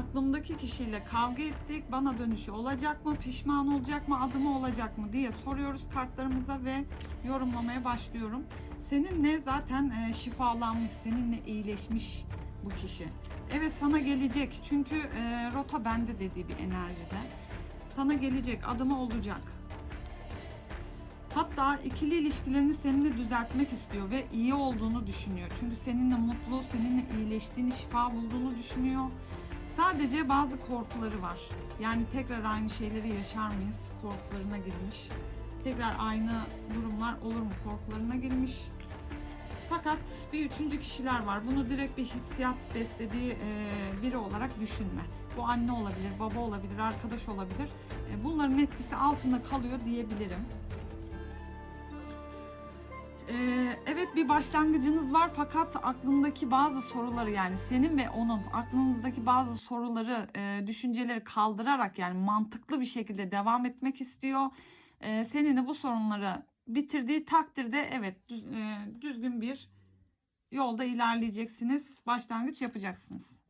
aklımdaki kişiyle kavga ettik. Bana dönüşü olacak mı? Pişman olacak mı? Adımı olacak mı diye soruyoruz kartlarımıza ve yorumlamaya başlıyorum. Seninle zaten e, şifalanmış, seninle iyileşmiş bu kişi. Evet sana gelecek çünkü e, rota bende dediği bir enerjide. Sana gelecek, adımı olacak. Hatta ikili ilişkilerini seninle düzeltmek istiyor ve iyi olduğunu düşünüyor. Çünkü seninle mutlu, seninle iyileştiğini, şifa bulduğunu düşünüyor. Sadece bazı korkuları var. Yani tekrar aynı şeyleri yaşar mıyız? Korkularına girmiş. Tekrar aynı durumlar olur mu? Korkularına girmiş. Fakat bir üçüncü kişiler var. Bunu direkt bir hissiyat beslediği e, biri olarak düşünme. Bu anne olabilir, baba olabilir, arkadaş olabilir. E, bunların etkisi altında kalıyor diyebilirim. Evet bir başlangıcınız var fakat aklındaki bazı soruları yani senin ve onun aklınızdaki bazı soruları, e, düşünceleri kaldırarak yani mantıklı bir şekilde devam etmek istiyor. Ee, seninle bu sorunları bitirdiği takdirde evet düz- e, düzgün bir yolda ilerleyeceksiniz, başlangıç yapacaksınız.